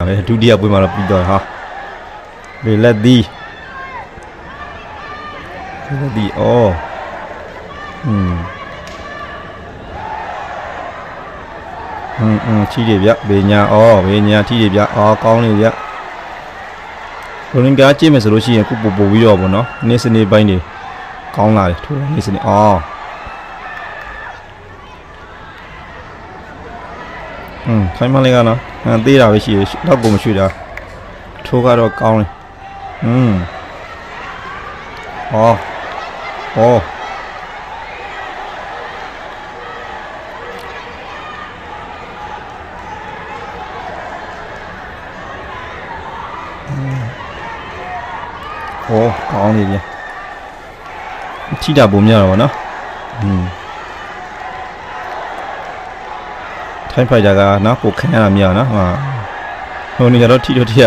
ဒါပဲဒုတိယပွဲမှာတော့ပြီးတော့ဟာလေလက်သည်လေလက်သည်အော်อืมอืมอืมချီတယ်ဗျဘေညာအော်ဘေညာချီတယ်ဗျအော်ကောင်းနေဗျရိုလင်ကားကြည့်မယ်ဆိုလို့ရှိရင်ခုပို့ပို့ပြီးတော့ဗောနော်နေ့စနေပိုင်းနေကောင်းလာတယ်ထိုးတယ်နေ့စနေအော် อืมခိုင်းမလေးကနော်အဲသေးတာပဲရှိရတော့ကိုမရွှေ့တာထိုးကတော့ကောင်းတယ်อืมအော်အော်ဟောကောင်းနေပြီချိတာပုံများတော့ဗောနော်อืม ထိုင်းဖိုက်တာကနော်ကိုခံရတာမရအောင်နော်ဟာဟိုနေကြတော့ထိတော့ထိရပါ